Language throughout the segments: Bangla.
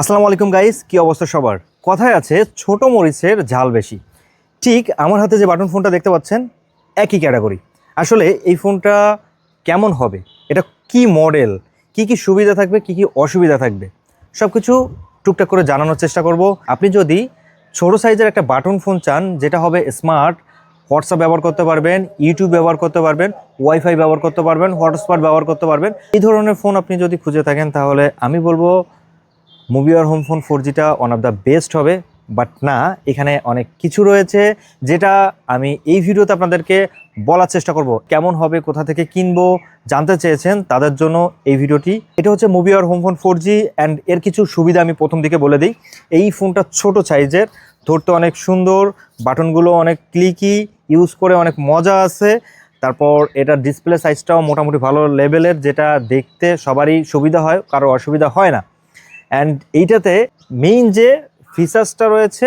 আসসালামু আলাইকুম গাইস কি অবস্থা সবার? কথায় আছে, ছোট মরিচের ঝাল বেশি। ঠিক আমার হাতে যে বাটন ফোনটা দেখতে পাচ্ছেন, একই ক্যাটাগরি আসলে এই ফোনটা কেমন হবে? এটা কি মডেল কি কি সুবিধা থাকবে, কি কি অসুবিধা থাকবে? সব কিছু টুকটাক করে জানানোর চেষ্টা করব। আপনি যদি ছোট সাইজের একটা বাটন ফোন চান, যেটা হবে স্মার্ট হোয়াটসঅ্যাপ ব্যবহার করতে পারবেন ইউটিউব ব্যবহার করতে পারবেন ওয়াইফাই ব্যবহার করতে পারবেন হটস্পট ব্যবহার করতে পারবেন, এই ধরনের ফোন আপনি যদি খুঁজে থাকেন, তাহলে আমি বলব মুভিওর হোম ফোন ফোর জিটা ওয়ান অফ দ্য বেস্ট হবে বাট না, এখানে অনেক কিছু রয়েছে যেটা আমি এই ভিডিওতে আপনাদেরকে বলার চেষ্টা করব। কেমন হবে, কোথা থেকে কিনবো, জানতে চেয়েছেন, তাদের জন্য এই ভিডিওটি। এটা হচ্ছে মুভিওর home phone four G and এর কিছু সুবিধা আমি প্রথম দিকে বলে দিই। এই ফোনটা ছোট সাইজের ধরতে অনেক সুন্দর বাটনগুলো অনেক ক্লিকি ইউজ করে অনেক মজা আছে। তারপর এটার ডিসপ্লে সাইজটাও মোটামুটি ভালো লেভেলের যেটা দেখতে সবারই সুবিধা হয়, কারও অসুবিধা হয় না। অ্যান্ড এইটাতে মেইন যে ফিচার্সটা রয়েছে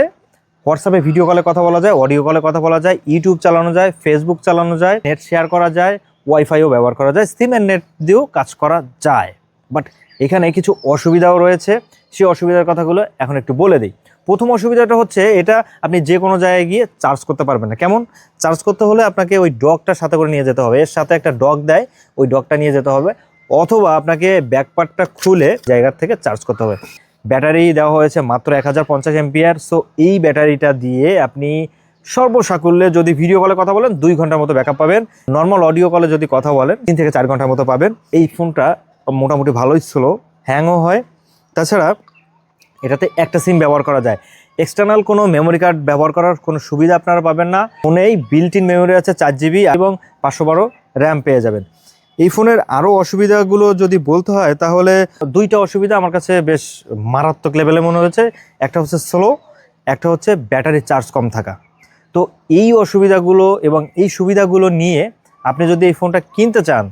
হোয়াটসঅ্যাপে ভিডিও কলে কথা বলা যায় অডিও কলে কথা বলা যায় ইউটিউব চালানো যায় ফেসবুক চালানো যায় নেট শেয়ার করা যায় ওয়াইফাইও ব্যবহার করা যায় সিম অ্যান্ড নেট দিয়েও কাজ করা যায়। বাট এখানে কিছু অসুবিধাও রয়েছে, সেই অসুবিধার কথাগুলো এখন একটু বলে দিই। প্রথম অসুবিধাটা হচ্ছে, এটা আপনি যে কোনো জায়গায় গিয়ে চার্জ করতে পারবেন না। কেমন? চার্জ করতে হলে আপনাকে ওই ডগটার সাথে করে নিয়ে যেতে হবে। এর সাথে একটা ডগ দেয়, ওই ডগটা নিয়ে যেতে হবে। অথবা আপনাকে ব্যাকপার্টটা খুলে জায়গার থেকে চার্জ করতে হবে। ব্যাটারি দেওয়া হয়েছে মাত্র এক হাজার পঞ্চাশ এমপিয়ার সো এই ব্যাটারিটা দিয়ে আপনি সর্বসাকুল্যে যদি ভিডিও কলে কথা বলেন, দুই ঘণ্টার মতো ব্যাকআপ পাবেন। নর্মাল অডিও কলে যদি কথা বলেন, তিন থেকে চার ঘণ্টার মতো পাবেন। এই ফোনটা মোটামুটি ভালোই স্লো হ্যাংও হয়। তাছাড়া এটাতে একটা সিম ব্যবহার করা যায়। এক্সটার্নাল কোনো মেমোরি কার্ড ব্যবহার করার কোনো সুবিধা আপনারা পাবেন না। ফোনেই বিল্ট ইন মেমোরি আছে চার জিবি এবং পাঁচশো বারো র্যাম পেয়ে যাবেন। এই ফোনের আরও অসুবিধাগুলো যদি বলতে হয়, তাহলে দুইটা অসুবিধা আমার কাছে বেশ মারাত্মক লেভেলে মনে হয়েছে। একটা হচ্ছে স্লো একটা হচ্ছে ব্যাটারি চার্জ কম থাকা। তো এই অসুবিধাগুলো এবং এই সুবিধাগুলো নিয়ে আপনি যদি এই ফোনটা কিনতে চান,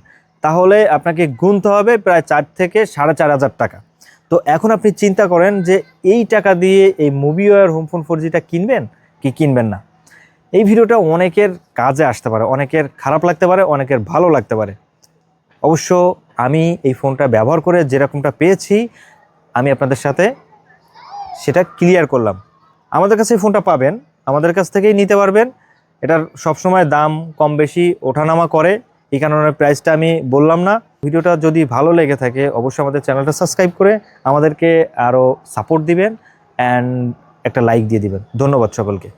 তাহলে আপনাকে গুনতে হবে প্রায় চার থেকে সাড়ে চার হাজার টাকা। তো এখন আপনি চিন্তা করেন যে এই টাকা দিয়ে এই মুভিওয়ার হোম ফোন ফোর জিটা কিনবেন কি কিনবেন না? এই ভিডিওটা অনেকের কাজে আসতে পারে, অনেকের খারাপ লাগতে পারে, অনেকের ভালো লাগতে পারে। অবশ্য আমি এই ফোনটা ব্যবহার করে যেরকমটা পেয়েছি, আমি আপনাদের সাথে সেটা ক্লিয়ার করলাম। আমাদের কাছে এই ফোনটা পাবেন, আমাদের কাছ থেকেই নিতে পারবেন। এটার সবসময় দাম কম বেশি ওঠানামা করে, এই কারণে প্রাইসটা আমি বললাম না। ভিডিওটা যদি ভালো লেগে থাকে, অবশ্যই আমাদের চ্যানেলটা সাবস্ক্রাইব করে আমাদেরকে আরও সাপোর্ট দিবেন অ্যান্ড একটা লাইক দিয়ে দিবেন। ধন্যবাদ সকলকে।